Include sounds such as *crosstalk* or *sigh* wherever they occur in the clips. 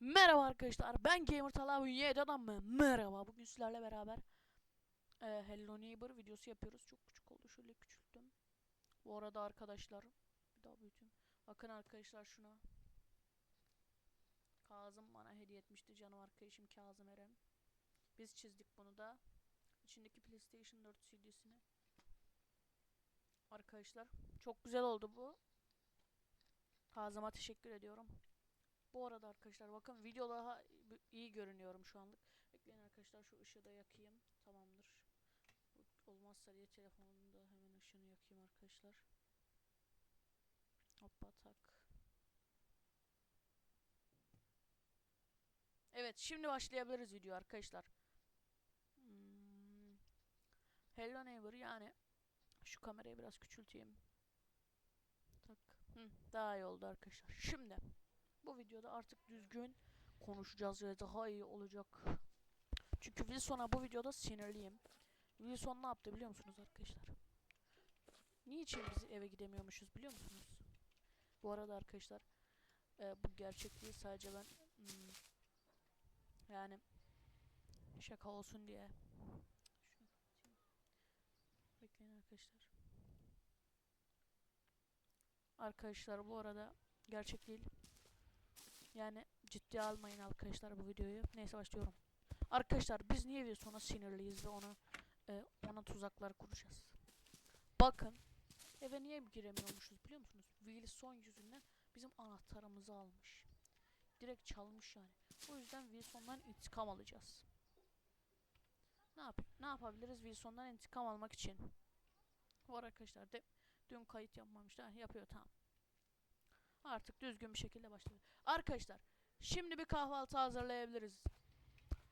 Merhaba arkadaşlar ben Gamer Talha Yedi adam mı? Merhaba bugün sizlerle beraber e, Hello Neighbor videosu yapıyoruz. Çok küçük oldu şöyle küçülttüm. Bu arada arkadaşlar bir daha büyüteyim. Bakın arkadaşlar şuna. Kazım bana hediye etmişti canım arkadaşım Kazım Eren. Biz çizdik bunu da. İçindeki PlayStation 4 CD'sini Arkadaşlar çok güzel oldu bu. Kazım'a teşekkür ediyorum bu arada arkadaşlar bakın video daha iyi görünüyorum şu anlık. Bekleyin arkadaşlar şu ışığı da yakayım. Tamamdır. Olmazsa diye telefonumda hemen ışığını yakayım arkadaşlar. Hoppa tak. Evet şimdi başlayabiliriz video arkadaşlar. Hmm. Hello neighbor yani şu kamerayı biraz küçülteyim. Tak. Hı, daha iyi oldu arkadaşlar. Şimdi bu videoda artık düzgün konuşacağız ve daha iyi olacak. Çünkü Wilson'a bu videoda sinirliyim. Wilson ne yaptı biliyor musunuz arkadaşlar? Niçin biz eve gidemiyormuşuz biliyor musunuz? Bu arada arkadaşlar e, bu gerçek değil sadece ben hmm, yani şaka olsun diye. Bekleyin arkadaşlar. Arkadaşlar bu arada gerçek değil. Yani ciddiye almayın arkadaşlar bu videoyu. Neyse başlıyorum. Arkadaşlar biz niye Wilson'a sinirliyiz ve ona e, ona tuzaklar kuracağız. Bakın eve niye giremiyormuşuz biliyor musunuz? Wilson yüzünden bizim anahtarımızı almış. Direkt çalmış yani. O yüzden Wilson'dan intikam alacağız. Ne yap ne yapabiliriz Wilson'dan intikam almak için? Var arkadaşlar de dün kayıt yapmamışlar. Yapıyor tamam. Artık düzgün bir şekilde başladı. Arkadaşlar şimdi bir kahvaltı hazırlayabiliriz.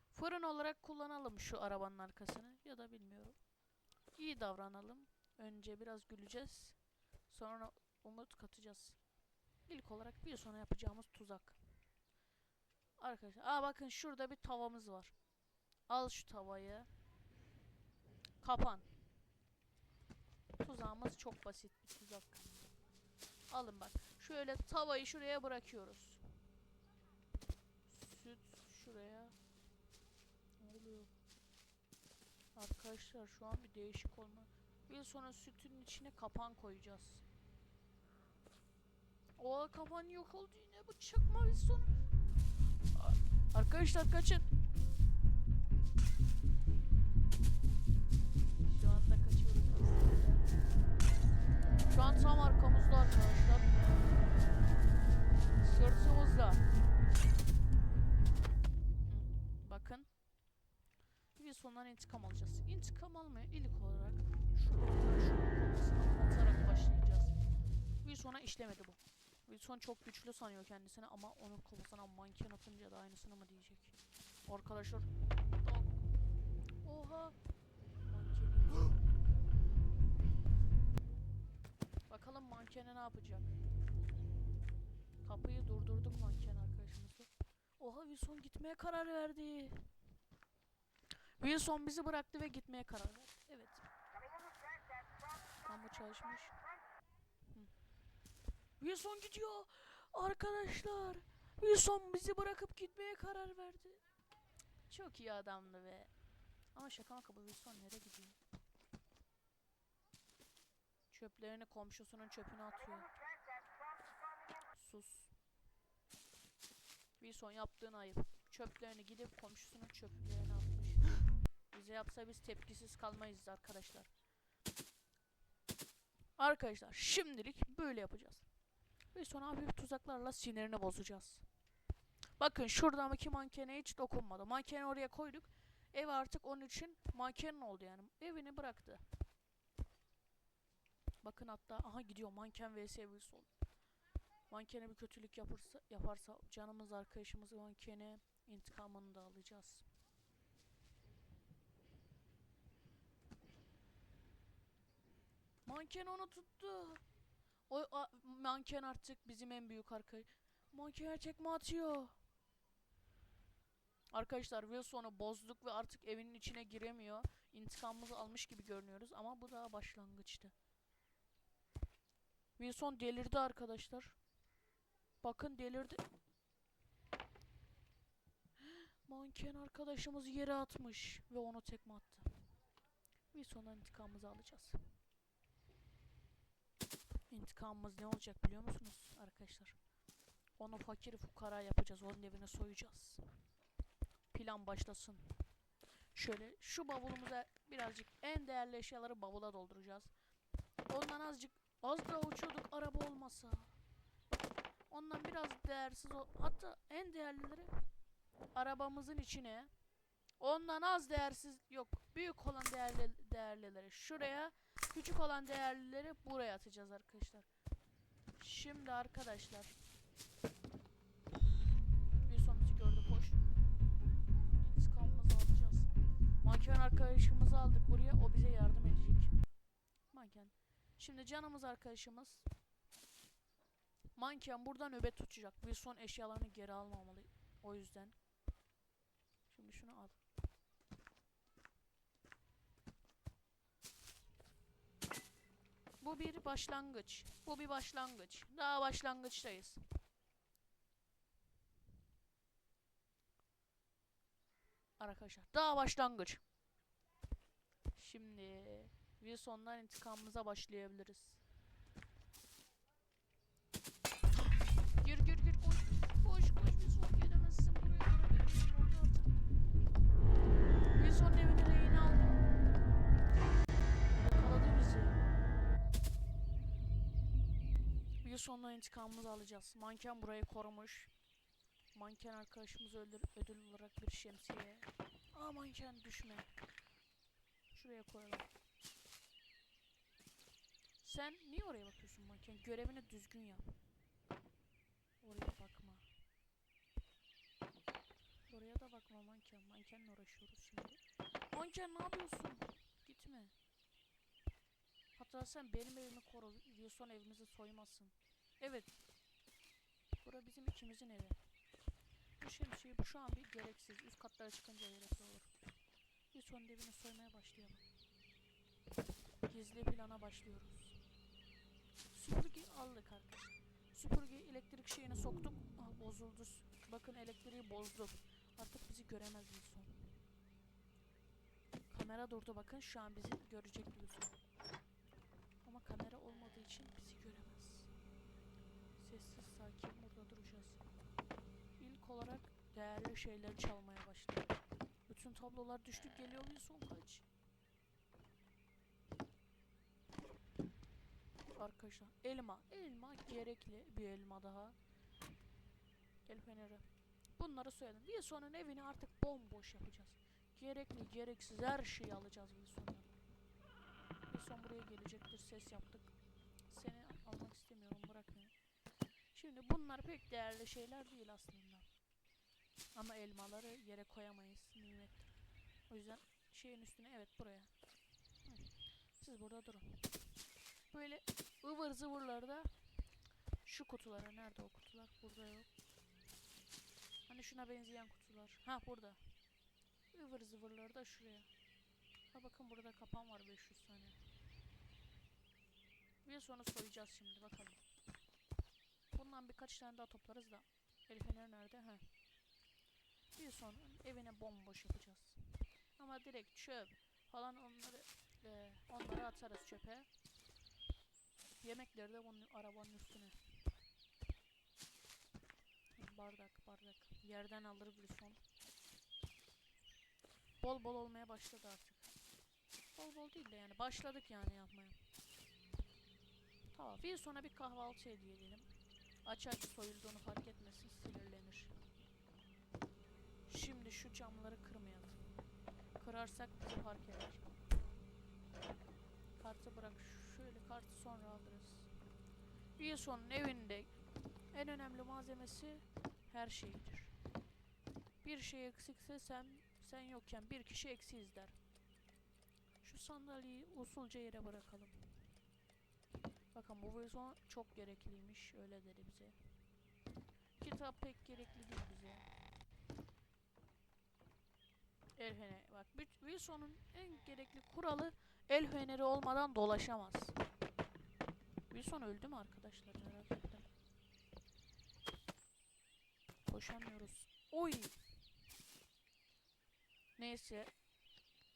Fırın olarak kullanalım şu arabanın arkasını ya da bilmiyorum. İyi davranalım. Önce biraz güleceğiz. Sonra umut katacağız. İlk olarak bir sonra yapacağımız tuzak. Arkadaşlar aa bakın şurada bir tavamız var. Al şu tavayı. Kapan. Tuzağımız çok basit bir tuzak. Alın bak. Şöyle tavayı şuraya bırakıyoruz. Süt şuraya. Ne oluyor? Arkadaşlar şu an bir değişik olma. Bir sonra sütün içine kapan koyacağız. O kapan yok oldu yine bu çakma bir son. Ar- Arkadaşlar kaçın. Şu anda kaçıyoruz. Şu an tam arkamızda arkadaşlar. Sırtımızda. Hı, Bakın. Bir sondan intikam alacağız. İntikam almaya ilk olarak şunun kafasına atarak başlayacağız. Bir sonra işlemedi bu. Wilson çok güçlü sanıyor kendisini ama onun kafasına manken atınca da aynısını mı diyecek? Arkadaşlar. Oha. *gasps* Bakalım mankene ne yapacak? Kapıyı durdurduk manken arkadaşımızla. Oha Wilson gitmeye karar verdi. Wilson bizi bıraktı ve gitmeye karar verdi. Evet. Tam bu çalışmış. Hı. Wilson gidiyor. Arkadaşlar. Wilson bizi bırakıp gitmeye karar verdi. Çok iyi adamdı be. Ama şaka maka bu Wilson nereye gidiyor? Çöplerini komşusunun çöpüne atıyor. Sus. Wilson yaptığın ayıp. Çöplerini gidip komşusunun çöplerine atmış. Bize yapsa biz tepkisiz kalmayız arkadaşlar. Arkadaşlar şimdilik böyle yapacağız. Ve sonra hafif tuzaklarla sinirini bozacağız. Bakın şuradaki mankene hiç dokunmadı. Mankeni oraya koyduk. Ev artık onun için manken oldu yani. Evini bıraktı. Bakın hatta aha gidiyor manken vs Wilson. Mankene bir kötülük yaparsa, yaparsa canımız arkadaşımız mankene intikamını da alacağız. Manken onu tuttu. O a- manken artık bizim en büyük arkadaş. Mankene tekme atıyor. Arkadaşlar Wilson'u bozduk ve artık evinin içine giremiyor. İntikamımızı almış gibi görünüyoruz ama bu daha başlangıçtı. Wilson delirdi arkadaşlar. Bakın delirdi. Manken arkadaşımız yere atmış ve onu tekme attı. Bir sonra intikamımızı alacağız. İntikamımız ne olacak biliyor musunuz arkadaşlar? Onu fakir fukara yapacağız. Onun evine soyacağız. Plan başlasın. Şöyle şu bavulumuza birazcık en değerli eşyaları bavula dolduracağız. Ondan azıcık az daha uçuyorduk araba olmasa. Ondan biraz değersiz ol hatta en değerlileri arabamızın içine. Ondan az değersiz yok. Büyük olan değerli değerlileri şuraya, küçük olan değerlileri buraya atacağız arkadaşlar. Şimdi arkadaşlar bir sonumuzu gördü koş. İntikamımızı alacağız. Manken arkadaşımızı aldık buraya. O bize yardım edecek. Manken. Şimdi canımız arkadaşımız. Manken buradan nöbet tutacak. Bir son eşyalarını geri almamalı. O yüzden. Şimdi şunu al. Bu bir başlangıç. Bu bir başlangıç. Daha başlangıçtayız. Arkadaşlar daha başlangıç. Şimdi Wilson'dan intikamımıza başlayabiliriz. Wilson'dan intikamımızı alacağız. Manken burayı korumuş. Manken arkadaşımız öldür ödül olarak bir şemsiye. Aa manken düşme. Şuraya koyalım. Sen niye oraya bakıyorsun manken? Görevini düzgün yap. Oraya bakma. Oraya da bakma manken. Mankenle uğraşıyoruz şimdi. Manken ne yapıyorsun? Gitme. Hatta sen benim evimi koru. Wilson evimizi soymazsın. Evet. Bura bizim ikimizin evi. Bu şemsiye bu şu an bir gereksiz. Üst katlara çıkınca gerekli olur. Wilson evini soymaya başlayalım. Gizli plana başlıyoruz. Süpürge aldık arkadaşlar. Süpürge elektrik şeyine soktuk. Ah, bozuldu. Bakın elektriği bozduk. Artık bizi göremez Wilson. Kamera durdu bakın şu an bizi görecek Wilson. Ama kamera olmadığı için bizi göremez. Sessiz sakin burada duracağız. İlk olarak değerli şeyleri çalmaya başladı. Bütün tablolar düştük geliyor Wilson kaç. Arkadaşlar elma. Elma gerekli bir elma daha. El feneri. Bunları söyledim. Wilson'un evini artık bomboş yapacağız. Gerekli gereksiz her şeyi alacağız Wilson'dan. Wilson buraya gelecektir. Ses yaptık. Seni almak istemiyorum. Bırak. Şimdi bunlar pek değerli şeyler değil aslında. Ama elmaları yere koyamayız. Nimettir. O yüzden şeyin üstüne evet buraya. Siz burada durun. Böyle ıvır zıvırlarda şu kutulara nerede o kutular? Burada yok. Hani şuna benzeyen kutular. Ha burada. Ivır zıvırları da şuraya. Ha bakın burada kapan var 500 tane. Bir sonra soyacağız şimdi bakalım. Bundan birkaç tane daha toplarız da. El feneri nerede? Ha. Bir sonra evine bomboş yapacağız. Ama direkt çöp falan onları e, onları atarız çöpe. Yemekleri de bunun arabanın üstüne. Bardak bardak. Yerden alır bir son. Bol bol olmaya başladı artık. Bol bol değil de yani başladık yani yapmaya. Tamam bir sonra bir kahvaltı hediye edelim. Aç aç soyulduğunu fark etmesin sinirlenir. Şimdi şu camları kırmayalım. Kırarsak bizi fark eder. Kartı bırak. Şöyle kartı sonra alırız. Wilson'un evinde en önemli malzemesi her şeydir. Bir şey eksikse sen sen yokken bir kişi eksiyiz der. Şu sandalyeyi usulca yere bırakalım. Bakın bu Wilson çok gerekliymiş öyle dedi bize. Kitap pek gerekli değil bize. El feneri. Bak Wilson'un en gerekli kuralı el feneri olmadan dolaşamaz. Wilson öldü mü arkadaşlar merak ettim. Koşamıyoruz. Oy! Neyse.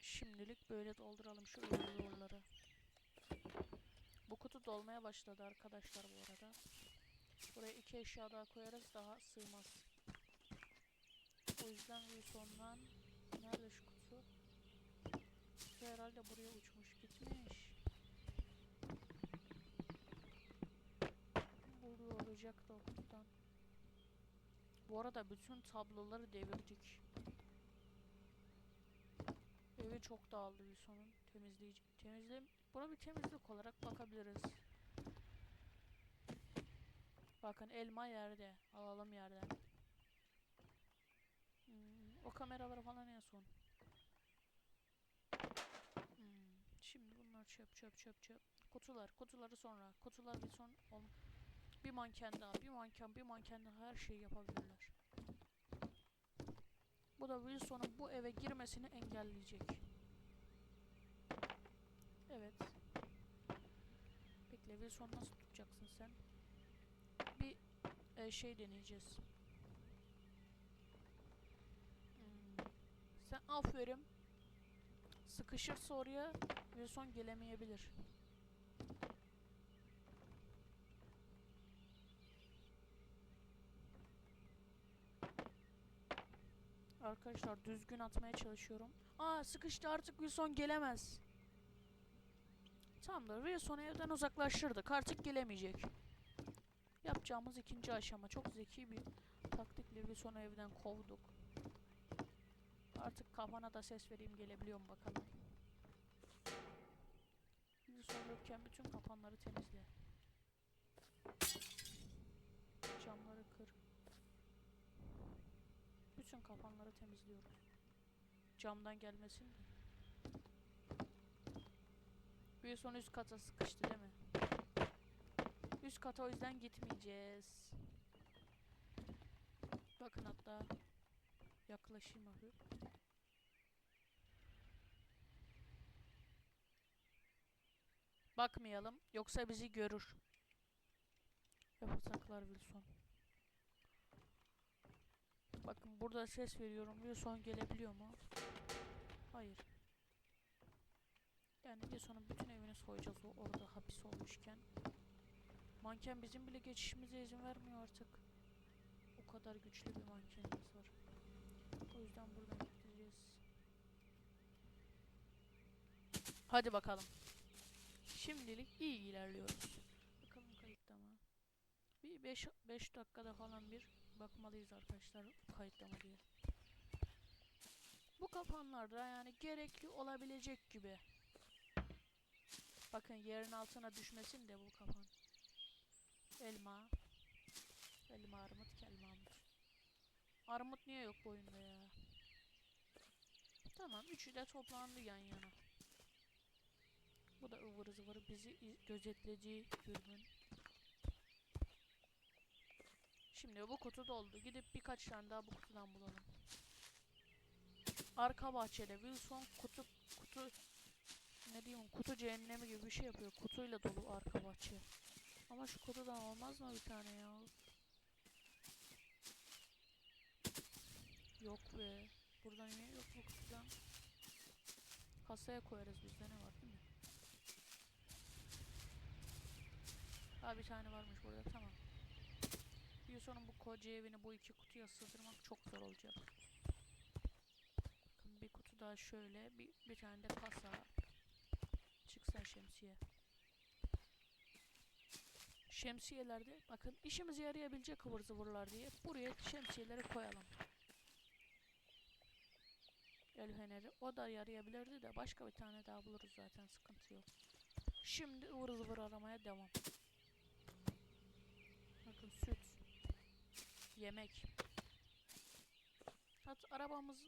Şimdilik böyle dolduralım şu. Bu kutu dolmaya başladı arkadaşlar bu arada. Buraya iki eşya daha koyarız daha sığmaz. O yüzden Wilson'dan nerede şu kutu? Kutu herhalde buraya uçmuş gitmiş. Burada olacak da o kutudan. Bu arada bütün tabloları devirdik. Evi çok dağıldı Wilson'un temizleyici. Temizle Buna bir temizlik olarak bakabiliriz. Bakın elma yerde. Alalım yerden. Hmm, o kameraları falan en son. Hmm, şimdi bunlar çöp çöp çöp çöp. Kutular. Kutuları sonra. Kutular bir son bir manken daha. Bir manken bir manken daha her şeyi yapabilirler. Bu da Wilson'un bu eve girmesini engelleyecek. Evet. Wilson nasıl tutacaksın sen? Bir e, şey deneyeceğiz. Hmm. Sen aferin. Sıkışırsa oraya Wilson gelemeyebilir. Arkadaşlar düzgün atmaya çalışıyorum. Aa sıkıştı artık Wilson gelemez. Tamamdır. Wilson'u evden uzaklaştırdık. Artık gelemeyecek. Yapacağımız ikinci aşama. Çok zeki bir taktikle Wilson'u evden kovduk. Artık kafana da ses vereyim gelebiliyor mu bakalım. Wilson yokken bütün kapanları temizle. Camları kır. Bütün kapanları temizliyoruz. Camdan gelmesin de. Wilson üst kata sıkıştı değil mi? Üst kata o yüzden gitmeyeceğiz. Bakın hatta yaklaşayım abi. Bakmayalım yoksa bizi görür. Yapasaklar Wilson. Bakın burada ses veriyorum. Wilson gelebiliyor mu? Hayır. Yani Wilson'un bütün evini soyacağız o orada hapis olmuşken. Manken bizim bile geçişimize izin vermiyor artık. O kadar güçlü bir mankenimiz var. O yüzden buradan gideceğiz. Hadi bakalım. Şimdilik iyi ilerliyoruz. Bakalım kayıtta mı? Bir 5 5 dakikada falan bir bakmalıyız arkadaşlar kayıtta mı diye. Bu kapanlarda yani gerekli olabilecek gibi. Bakın yerin altına düşmesin de bu kapan. Elma. Elma armut kelma armut. Armut niye yok bu oyunda ya? Tamam üçü de toplandı yan yana. Bu da ıvır zıvır bizi iz- gözetlediği dürbün. Şimdi bu kutu doldu. Gidip birkaç tane daha bu kutudan bulalım. Arka bahçede Wilson kutu kutu ne diyeyim kutu cehennemi gibi bir şey yapıyor. Kutuyla dolu arka bahçe. Ama şu kutudan olmaz mı bir tane ya? Yok be. Burada niye yok bu kutudan? Kasaya koyarız bizde ne var değil mi? Ha bir tane varmış burada tamam. Wilson'un bu koca evini bu iki kutuya sığdırmak çok zor olacak. Bir kutu daha şöyle bir, bir tane de kasa. Çıksa şemsiye. Şemsiyelerde bakın işimize yarayabilecek ıvır zıvırlar diye buraya şemsiyeleri koyalım. El feneri o da yarayabilirdi de başka bir tane daha buluruz zaten sıkıntı yok. Şimdi ıvır zıvır aramaya devam. Bakın süt. Yemek. Hat arabamız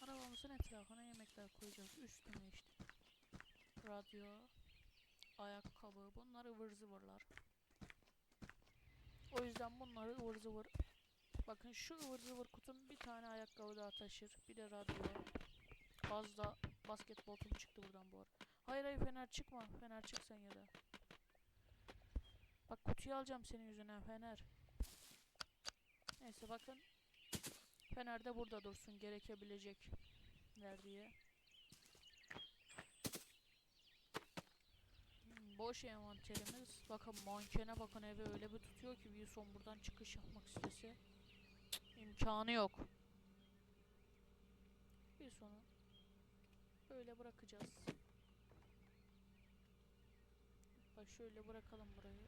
arabamızın etrafına yemekler koyacağız. Üstüne işte. Radyo, ayakkabı bunlar ıvır zıvırlar. O yüzden bunları ıvır zıvır. Bakın şu ıvır zıvır kutum bir tane ayakkabı daha taşır. Bir de radyo. Fazla basketbol topu çıktı buradan bu arada. Hayır hayır Fener çıkma. Fener çık sen ya da. Bak kutuyu alacağım senin yüzünden Fener. Neyse bakın. Fener de burada dursun gerekebilecek. ver diye. Hmm, boş envanterimiz. Bakın mankene bakın evi öyle bir tutuyor ki Wilson buradan çıkış yapmak istese. imkanı yok. Wilson'u böyle bırakacağız. Bak şöyle bırakalım burayı.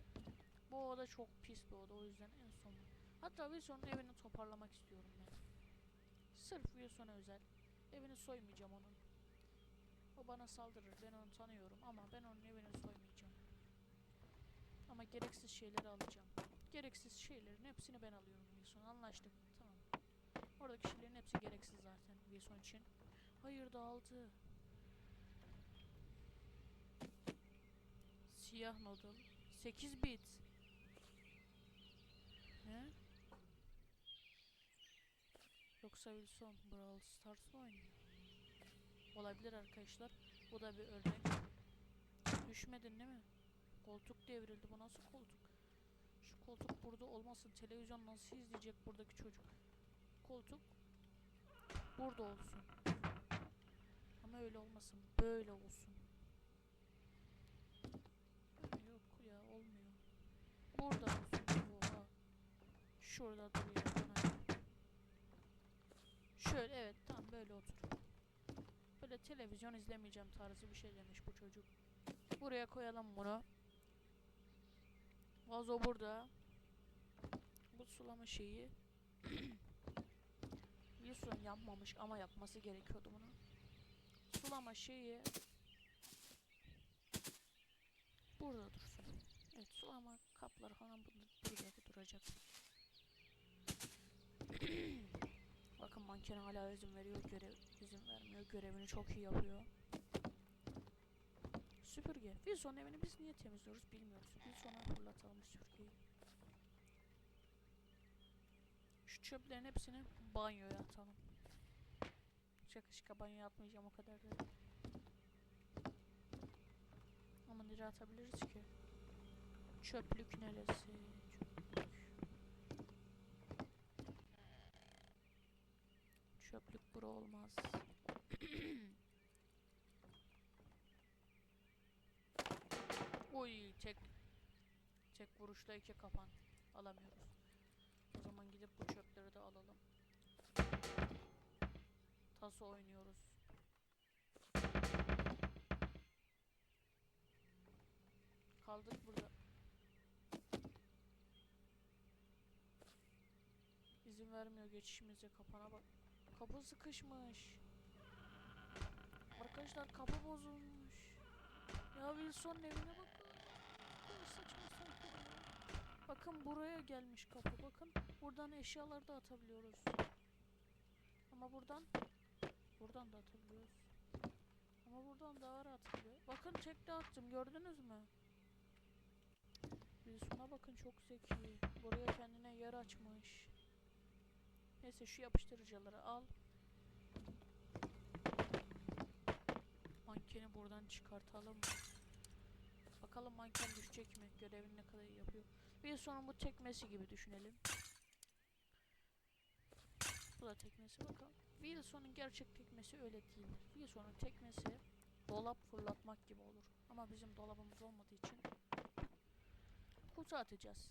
Bu oda çok pis bir oda o yüzden en son. Hatta Wilson'un evini toparlamak istiyorum ben. Sırf Wilson'a özel. Evini soymayacağım onun. O bana saldırır. Ben onu tanıyorum ama ben onun evini soymayacağım. Ama gereksiz şeyleri alacağım. Gereksiz şeylerin hepsini ben alıyorum Wilson. Anlaştık. Tamam. Oradaki şeylerin hepsi gereksiz zaten Wilson için. Hayır dağıldı. Siyah noodle. 8 bit. He? Yoksa Wilson Brawl Stars mı oynuyor? Olabilir arkadaşlar. Bu da bir örnek. Düşmedin değil mi? Koltuk devrildi. Bu nasıl koltuk? Şu koltuk burada olmasın. Televizyon nasıl izleyecek buradaki çocuk? Koltuk burada olsun. Ama öyle olmasın. Böyle olsun. Yok ya olmuyor. Burada olsun. Oha. Şurada duruyor. Şöyle evet tam böyle otur. Böyle televizyon izlemeyeceğim tarzı bir şey demiş bu çocuk. Buraya koyalım bunu. Vazo burada. Bu sulama şeyi. *clears throat* Wilson yapmamış ama yapması gerekiyordu bunu. Sulama şeyi burada dursun. Evet sulama kapları falan bu- burada duracak. *clears throat* Bakın manken hala izin veriyor görev izin vermiyor görevini çok iyi yapıyor. Süpürge. Wilson evini biz niye temizliyoruz bilmiyoruz. Wilson'a fırlatalım süpürgeyi. Şu çöplerin hepsini banyoya atalım. Şaka şaka banyoya atmayacağım o kadar da. Ama nereye atabiliriz ki? Çöplük neresi? Çöplük. Çöplük bura olmaz. Oy tek tek vuruşta iki kapan alamıyoruz. O zaman gidip bu çöpleri de alalım. Taso oynuyoruz. Kaldık burada. İzin vermiyor geçişimize kapana bak. Kapı sıkışmış. Arkadaşlar kapı bozulmuş. Ya Wilson'un evine bakın. Bakın buraya gelmiş kapı. Bakın buradan eşyaları da atabiliyoruz. Ama buradan buradan da atabiliyoruz. Ama buradan daha rahat atılıyor. Bakın tekte attım gördünüz mü? Wilson'a bakın çok zeki. Buraya kendine yer açmış. Neyse şu yapıştırıcıları al. Mankeni buradan çıkartalım. Bakalım manken düşecek mi? Görevini ne kadar yapıyor. Wilson'un bu tekmesi gibi düşünelim. Bu da tekmesi bakalım. Wilson'un gerçek tekmesi öyle değildir. Wilson'un tekmesi dolap fırlatmak gibi olur. Ama bizim dolabımız olmadığı için kutu atacağız.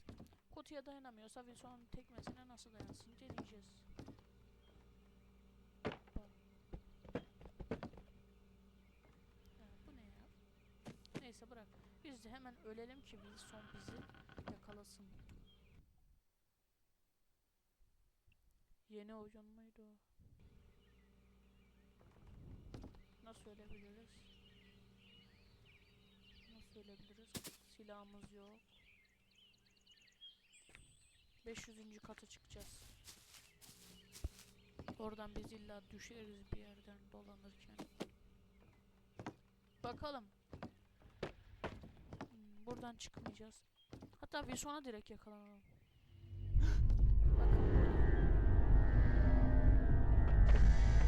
Kutuya dayanamıyorsa Wilson'un tekmesine nasıl dayansın deneyeceğiz. Bak. Ya bu ne ya? Neyse bırak. Biz de hemen ölelim ki Wilson bizi yakalasın. Yeni oyun muydu? Nasıl ölebiliriz? Nasıl ölebiliriz? Silahımız yok. 500. kata çıkacağız. Oradan biz illa düşeriz bir yerden dolanırken. Bakalım. Buradan çıkmayacağız. Hatta Wilson'a direkt yakalanalım.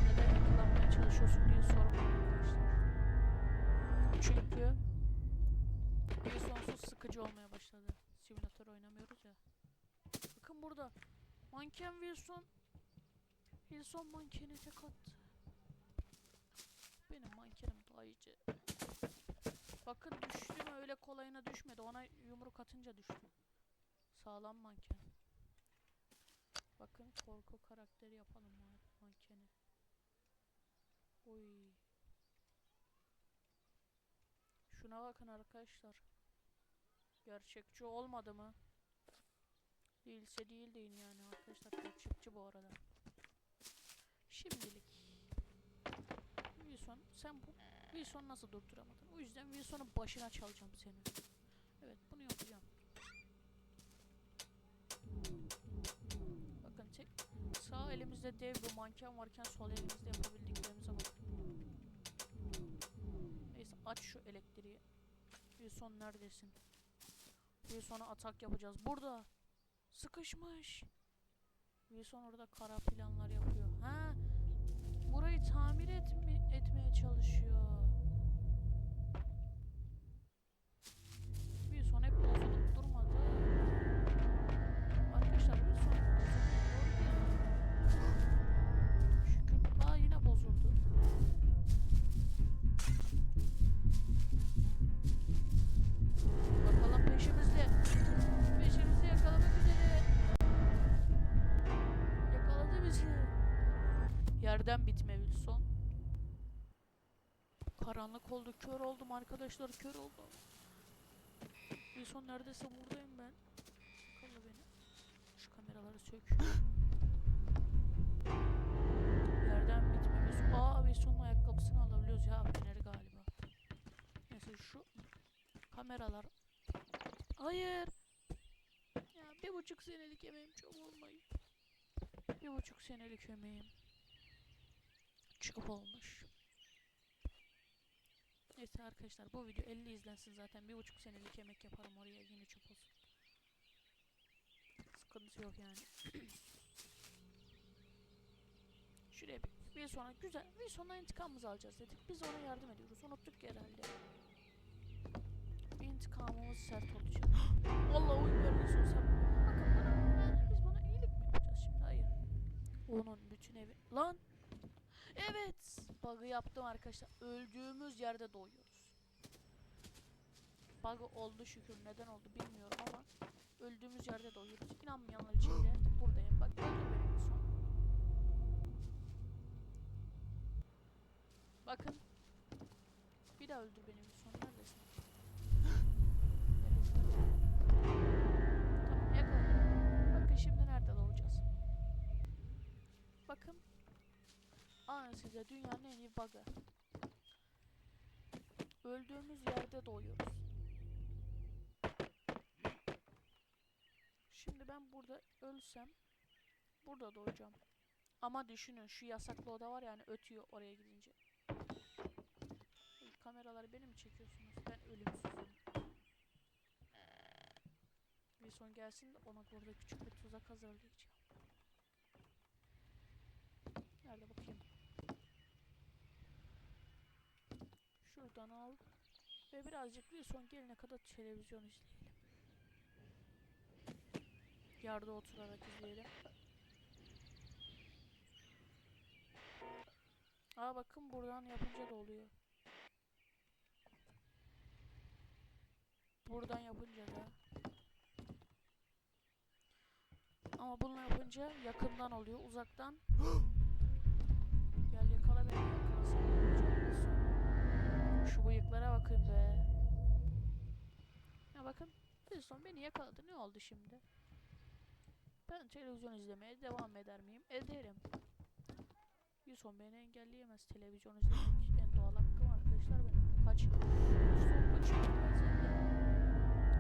Neden yakalanmaya çalışıyorsun diye sormayın arkadaşlar. Çünkü Wilsonsuz sıkıcı olmaya başladı. Simülatör oynamıyoruz ya. Bakın burada. Manken Wilson. Wilson mankeni tek attı. benim mankenim dayıcı. Bakın düştü mü öyle kolayına düşmedi. Ona yumruk atınca düştü. Sağlam manken. Bakın korku karakteri yapalım ma- mankeni. Oy. Şuna bakın arkadaşlar. Gerçekçi olmadı mı? Değilse değil deyin yani arkadaşlar. Gerçekçi bu arada. Şimdilik. Wilson sen bu Wilson nasıl durduramadın? O yüzden Wilson'un başına çalacağım seni. Evet bunu yapacağım. Bakın tek sağ elimizde dev bir manken varken sol elimizde yapabildiklerimize bak. Neyse aç şu elektriği. Wilson neredesin? Wilson'a atak yapacağız. Burada. Sıkışmış. Wilson orada kara planlar yapıyor. Ha? Burayı tamir etmeye çalışıyor. Karanlık oldu, kör oldum arkadaşlar, kör oldum. Wilson neredeyse buradayım ben. Yakala beni. Şu kameraları sök. Yerden bitme Wilson. Aa Wilson'un ayakkabısını alabiliyoruz ya Fener'i galiba. Neyse şu kameralar. Hayır. Ya bir buçuk senelik emeğim çok olmayı. Bir buçuk senelik emeğim. Çıkıp olmuş. Neyse arkadaşlar bu video 50 izlensin zaten. Bir buçuk senelik emek yaparım oraya yine çöp olsun. Sıkıntı yok yani. *clears throat* Şuraya bir, bir sonra güzel bir sonra intikamımızı alacağız dedik. Biz ona yardım ediyoruz. Unuttuk herhalde. İntikamımız sert olacak. *gasps* Allah oyun vermesin sen. Bakın bana biz bana iyilik mi yapacağız şimdi? Hayır. Onun bütün evi. Lan! Evet! Bug'ı yaptım arkadaşlar. Öldüğümüz yerde doğuyoruz. Bug oldu şükür. Neden oldu bilmiyorum ama öldüğümüz yerde doğuyoruz. İnanmayanlar için de buradayım. Bak son. Bakın. Bir daha öldür benim Alın size dünyanın en iyi bug'ı. Öldüğümüz yerde doğuyoruz. Şimdi ben burada ölsem burada doğacağım. Ama düşünün şu yasaklı oda var yani ötüyor oraya gidince. Kameraları beni mi çekiyorsunuz? Ben ölümsüzüm. Bir son gelsin de ona burada küçük bir tuzak hazırlayacağım. Nerede bakayım? Şuradan al. Ve birazcık bir son gelene kadar televizyon izleyelim. Yarda oturarak izleyelim. Aa bakın buradan yapınca da oluyor. Buradan yapınca da. Ama bunu yapınca yakından oluyor. Uzaktan. *gasps* Gel yakala beni yakalasana. Şu bıyıklara bakın be. Ya bakın. Wilson beni yakaladı. Ne oldu şimdi? Ben televizyon izlemeye devam eder miyim? Ederim. Wilson beni engelleyemez. Televizyon izlemek en doğal hakkım arkadaşlar benim. Kaç? Wilson kaçıyor.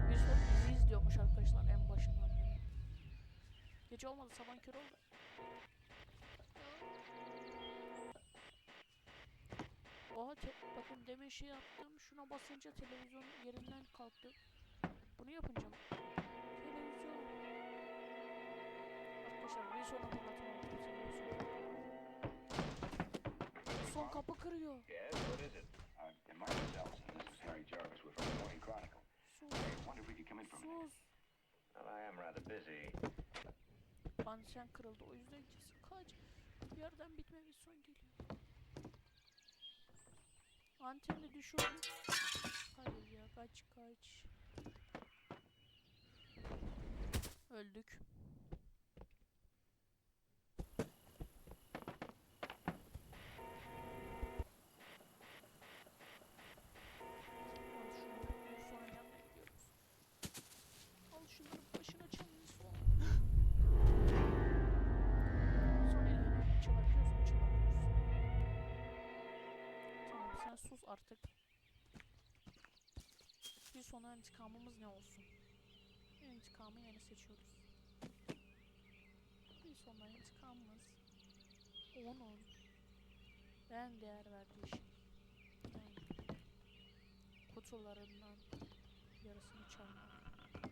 Wilson izliyormuş arkadaşlar en başından beri. Gece olmadı sabah kör oldu. Oha bakın demin şey yaptım. Şuna basınca televizyon yerinden kalktı. Bunu yapınca mı? Televizyon. Arkadaşlar bir sonra hatırlatmam Son kapı kırıyor. Yes, what is it? I'm Marcus Ellison. This is Harry Jarvis with the Morning Chronicle. Sus. Wonder come in. Sus. Well, I am rather busy. Anten kırıldı o yüzden kesin kaç. Yerden bitme bir son geliyor. Anteni düşürdüm. Hayır ya kaç kaç. Öldük. Bir sonra intikamımız ne olsun? İntikamı yeni seçiyoruz. Bir sonra intikamımız onun en değer verdiği şey. Kutularından yarısını çalmak.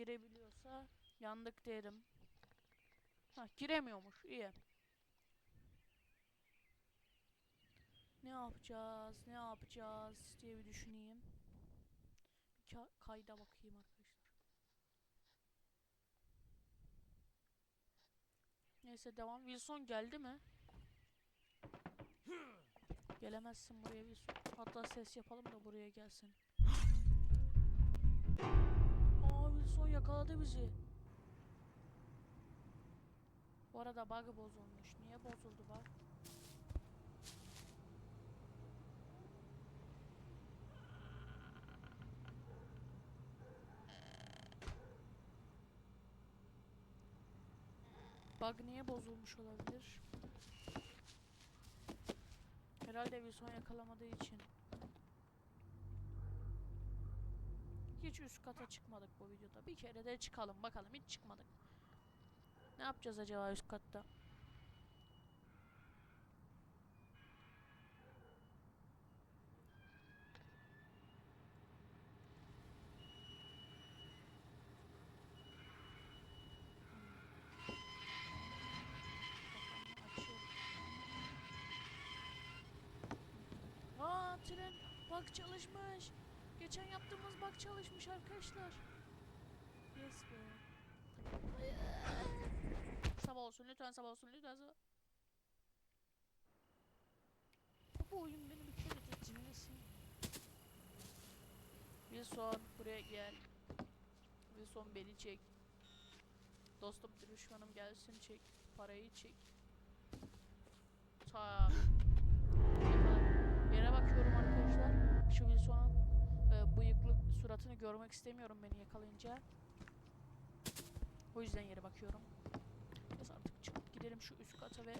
Girebiliyorsa yandık derim. Ha giremiyormuş. İyi. Ne yapacağız? Ne yapacağız diye bir düşüneyim. Ka- kayda bakayım arkadaşlar. Neyse devam. Wilson geldi mi? Gelemezsin buraya Wilson. Hatta ses yapalım da buraya gelsin. Wilson yakaladı bizi. Bu arada bug bozulmuş. Niye bozuldu bug? Bug niye bozulmuş olabilir? Herhalde Wilson yakalamadığı için. Hiç üst kata çıkmadık bu videoda. Bir kere de çıkalım bakalım. Hiç çıkmadık. Ne yapacağız acaba üst katta? Tren bak çalışmış. Geçen yaptığımız bak çalışmış arkadaşlar. Yes be. Sabah olsun lütfen sabah olsun lütfen sabah. Bu oyun beni bir kere de dinlesin. Wilson buraya gel. Wilson beni çek. Dostum düşmanım gelsin çek. Parayı çek. Ta. Yere bakıyorum arkadaşlar. Şu Wilson'un e, bıyıklı suratını görmek istemiyorum beni yakalayınca. O yüzden yere bakıyorum. Neyse artık çıkıp gidelim şu üst kata ve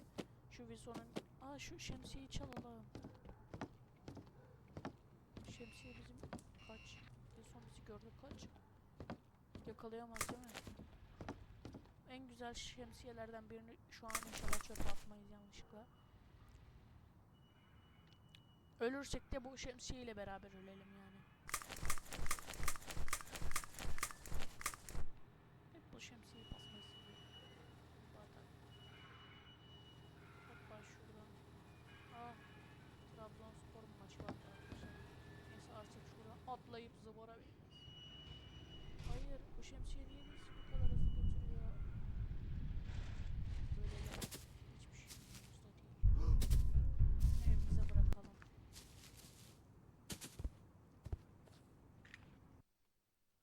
şu Wilson'un... Aa şu şemsiyeyi çalalım. Şemsiye bizim kaç? Wilson bizi gördü kaç? Yakalayamaz değil mi? En güzel şemsiyelerden birini şu an inşallah çöpe atmayız yanlışlıkla. Ölürsek de bu şemsiye ile beraber ölelim yani. Hep bu şemsiyeyi basmayı seviyorum. Zaten. Hoppa şuradan. Aa, Trabzonspor maçı var arkadaşlar. Neyse artık şuradan atlayıp zıvara bir. Hayır, bu şemsiye niye bizi bu kadar hızlı götürüyor? Böyle de hiçbir şey umurumuzda değil. Evimize bırakalım.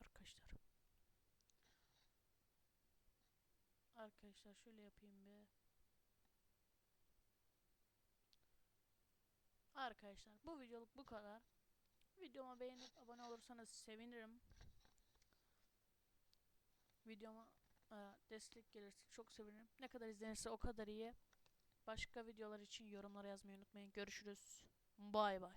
Arkadaşlar. Arkadaşlar şöyle yapayım bir. Arkadaşlar bu videoluk bu kadar. Videoma beğenip abone olursanız sevinirim. Videoma e, destek gelirse çok sevinirim. Ne kadar izlenirse o kadar iyi. Başka videolar için yorumlara yazmayı unutmayın. Görüşürüz. Bay bay.